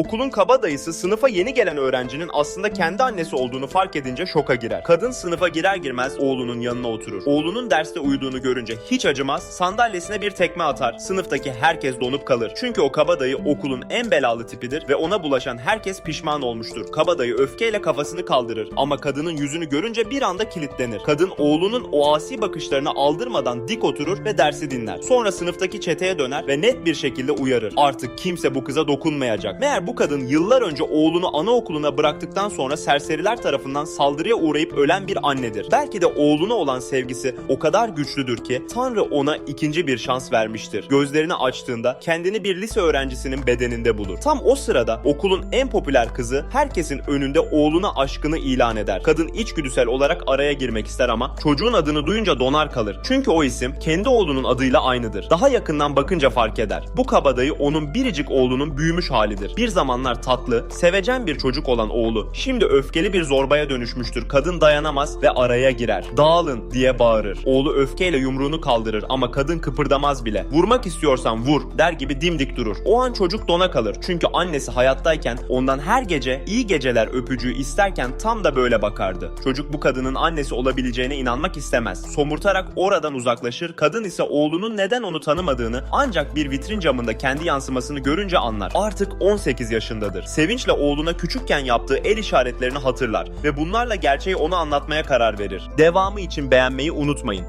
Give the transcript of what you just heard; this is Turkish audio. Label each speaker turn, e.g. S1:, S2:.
S1: Okulun kabadayısı sınıfa yeni gelen öğrencinin aslında kendi annesi olduğunu fark edince şoka girer. Kadın sınıfa girer girmez oğlunun yanına oturur. Oğlunun derste uyuduğunu görünce hiç acımaz, sandalyesine bir tekme atar. Sınıftaki herkes donup kalır. Çünkü o kabadayı okulun en belalı tipidir ve ona bulaşan herkes pişman olmuştur. Kabadayı öfkeyle kafasını kaldırır ama kadının yüzünü görünce bir anda kilitlenir. Kadın oğlunun o asi bakışlarına aldırmadan dik oturur ve dersi dinler. Sonra sınıftaki çeteye döner ve net bir şekilde uyarır. Artık kimse bu kıza dokunmayacak. Meğer bu kadın yıllar önce oğlunu anaokuluna bıraktıktan sonra serseriler tarafından saldırıya uğrayıp ölen bir annedir. Belki de oğluna olan sevgisi o kadar güçlüdür ki Tanrı ona ikinci bir şans vermiştir. Gözlerini açtığında kendini bir lise öğrencisinin bedeninde bulur. Tam o sırada okulun en popüler kızı herkesin önünde oğluna aşkını ilan eder. Kadın içgüdüsel olarak araya girmek ister ama çocuğun adını duyunca donar kalır. Çünkü o isim kendi oğlunun adıyla aynıdır. Daha yakından bakınca fark eder. Bu kabadayı onun biricik oğlunun büyümüş halidir. Bir zamanlar tatlı, sevecen bir çocuk olan oğlu şimdi öfkeli bir zorbaya dönüşmüştür. Kadın dayanamaz ve araya girer. Dağılın diye bağırır. Oğlu öfkeyle yumruğunu kaldırır ama kadın kıpırdamaz bile. Vurmak istiyorsan vur der gibi dimdik durur. O an çocuk dona kalır. Çünkü annesi hayattayken ondan her gece iyi geceler öpücüğü isterken tam da böyle bakardı. Çocuk bu kadının annesi olabileceğine inanmak istemez. Somurtarak oradan uzaklaşır. Kadın ise oğlunun neden onu tanımadığını ancak bir vitrin camında kendi yansımasını görünce anlar. Artık 18 yaşındadır. Sevinçle oğluna küçükken yaptığı el işaretlerini hatırlar ve bunlarla gerçeği ona anlatmaya karar verir. Devamı için beğenmeyi unutmayın.